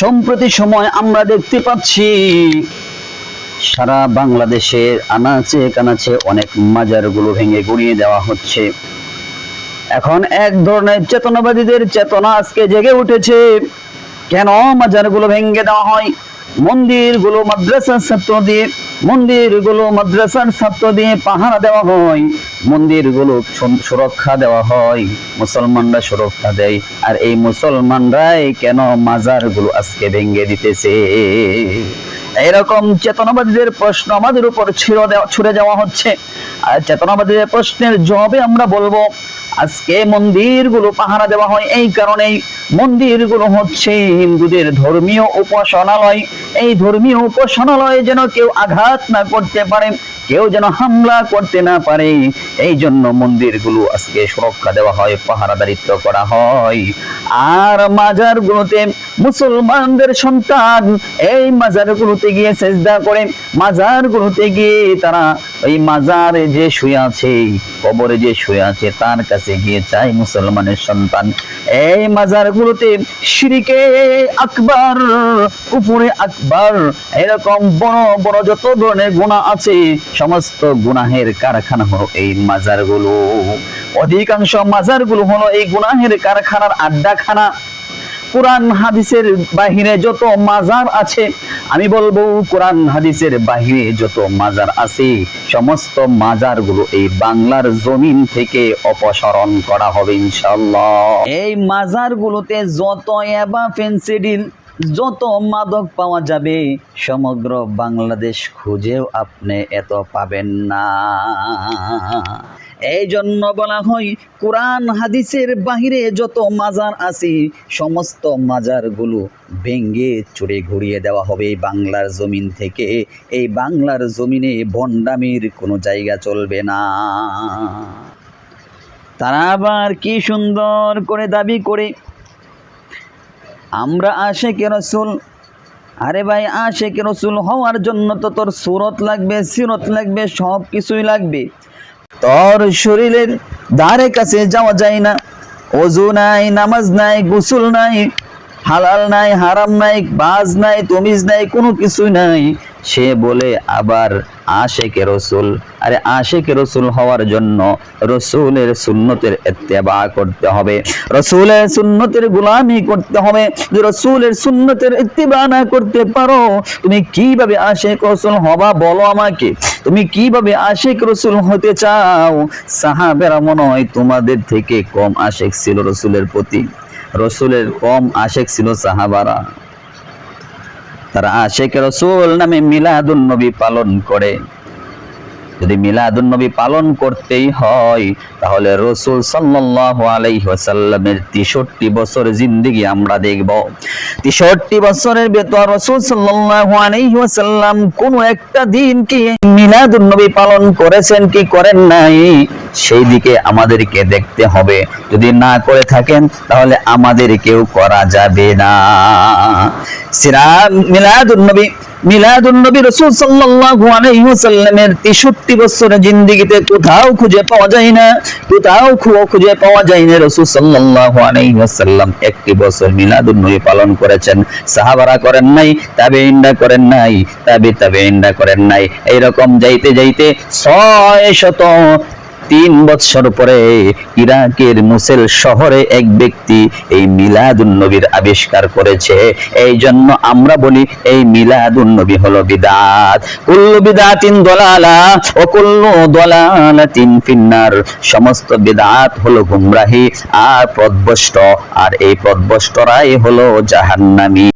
সম্প্রতি সময় আমরা দেখতে পাচ্ছি, সারা বাংলাদেশের আনাচে কানাচে অনেক মাজারগুলো ভেঙে গুড়িয়ে দেওয়া হচ্ছে। এখন এক ধরনের চেতনাবাদীদের চেতনা আজকে জেগে উঠেছে। কেন মাজারগুলো ভেঙে দেওয়া হয়? মন্দিরগুলো মাদ্রাসার ছাত্র দিয়ে, মন্দিরগুলো মাদ্রাসার ছাত্র দিয়ে পাহারা দেওয়া হয়, মন্দিরগুলো গুলো সুরক্ষা দেওয়া হয়, মুসলমানরা সুরক্ষা দেয়। আর এই মুসলমানরাই কেন মাজারগুলো আজকে ভেঙে দিতেছে? এরকম চেতনাবাদীদের প্রশ্ন আমাদের উপর ছিঁড়ে ছুড়ে যাওয়া হচ্ছে। আর চেতনাবাদীদের প্রশ্নের জবাবে আমরা বলব, আজকে মন্দিরগুলো পাহারা দেওয়া হয় এই কারণেই। মন্দিরগুলো হচ্ছে হিন্দুদের ধর্মীয় উপাসনালয়। এই ধর্মীয় উপাসনালয়ে যেন কেউ আঘাত না করতে পারে, কেউ যেন হামলা করতে না পারে, এই জন্য মন্দিরগুলো আজকে সুরক্ষা দেওয়া হয়, পাহারাদারিত্ব করা হয়। আর মাজার গুলোতে মুসলমানদের সন্তান, এই মাজারগুলোতে গিয়ে সেজদা করে মাজারগুলোতে গিয়ে তারা ওই মাজারে যে শুয়ে আছে, কবরে যে শুয়ে আছে, তার কাছে গিয়ে চায় মুসলমানের সন্তান। এই মাজার গুলোতে শিরিকে আকবার উপরে আকবার, এরকম বড় বড় যত ধরনের গুণা আছে, সমস্ত গুনাহের কারখানা হলো এই মাজারগুলো অধিকাংশ মাজারগুলো হলো এই গুনাহের কারখানার আড্ডাখানা। কোরআন হাদিসের বাহিরে যত মাজার আছে, আমি বলব কোরআন হাদিসের বাহিরে যত মাজার আছে, সমস্ত মাজারগুলো এই বাংলার জমিন থেকে অপসারণ করা হবে ইনশাল্লাহ এই মাজারগুলোতে যত এবা ফেন্সিডিল যত মাদক পাওয়া যাবে, সমগ্র বাংলাদেশ খুঁজেও আপনি এত পাবেন না। এই জন্য বলা হয়, কোরআন হাদিসের বাহিরে যত মাজার আছে, সমস্ত মাজারগুলো ভেঙ্গে চুরে ঘুরিয়ে দেওয়া হবে বাংলার জমিন থেকে। এই বাংলার জমিনে ভণ্ডামির কোনো জায়গা চলবে না। তারা আবার কি সুন্দর করে দাবি করে, আমরা আশেকে রসুল, আরে ভাই আশেকে রসুল হওয়ার জন্য তো তোর সুরত লাগবে, সিরত লাগবে সব কিছুই লাগবে। তোর শরীরের ধারে কাছে যাওয়া যায় না। অজু নাই, নামাজ নাই, গোসল নাই, হালাল নাই, হারাম নাই, বাজ নাই, তমিজ নাই, কোনো কিছুই নাই। সে বলে, আবার আশেকে রসুল। আরে আশেকে রসুল হওয়ার জন্য রসুলের সুন্নতের ইত্তেবা করতে হবে। রসুলের সুন্নতের গোলামি করতে হবে। রসুলের সুন্নতের ইত্তেবা না করতে পারো, তুমি কীভাবে আশেক রসুল হবা বলো আমাকে। তুমি কীভাবে আশেক রসুল হতে চাও? সাহাবেরা মনে হয় তোমাদের থেকে কম আশেক ছিল রসুলের প্রতি। রসুলের কম আশেক ছিল সাহাবারা। তারা আশেক রসুল নামে মিলাদুন নবী পালন করে। যদি মিলাদুন নবী পালন করতেই হয়, তাহলে রসুল ওয়াসাল্লামের 63 বছর জিন্দেগি আমরা দেখব। 63 বছরের ভেতর রসুল আলাইহি ওয়াসাল্লাম কোন একটা দিন কি মিলাদুন নবী পালন করেছেন কি করেন নাই? সেই দিকে আমাদেরকে দেখতে হবে। যদি না করে থাকেন, তাহলে আমাদের কেউ করা যাবে না। সিরা, মিলাদুন নবী মিলাদুন নবী রাসূল সাল্লাল্লাহু আলাইহি ওয়াসাল্লামের 63 বছরের জিন্দেগিতে কোথাও খুঁজে পাওয়া যায় না, কোথাও খুঁজে পাওয়া যায় না রাসূল সাল্লাল্লাহু আলাইহি একটি বছর মিলাদুন্নবী পালন করেছেন। সাহাবারা করেন নাই, তাবেঈনরা করেন নাই, তাবে তাবেঈনরা করেন নাই। এইরকম যাইতে যাইতে ছয় শত তিন বৎসর পরে ইরাকের মুসেল শহরে এক ব্যক্তি এই মিলাদুন নবীর আবিষ্কার করেছে। এই জন্য আমরা বলি এই মিলাদুন নবী হলো বিদাত। কুল্লু বিদাতিন দলালা ও কুল্লু দলালাতিন ফিন্নার। সমস্ত বিদাত হলো গুমরাহি, আর পদভ্রষ্ট, আর এই পদভ্রষ্টরাই হলো জাহান্নামী।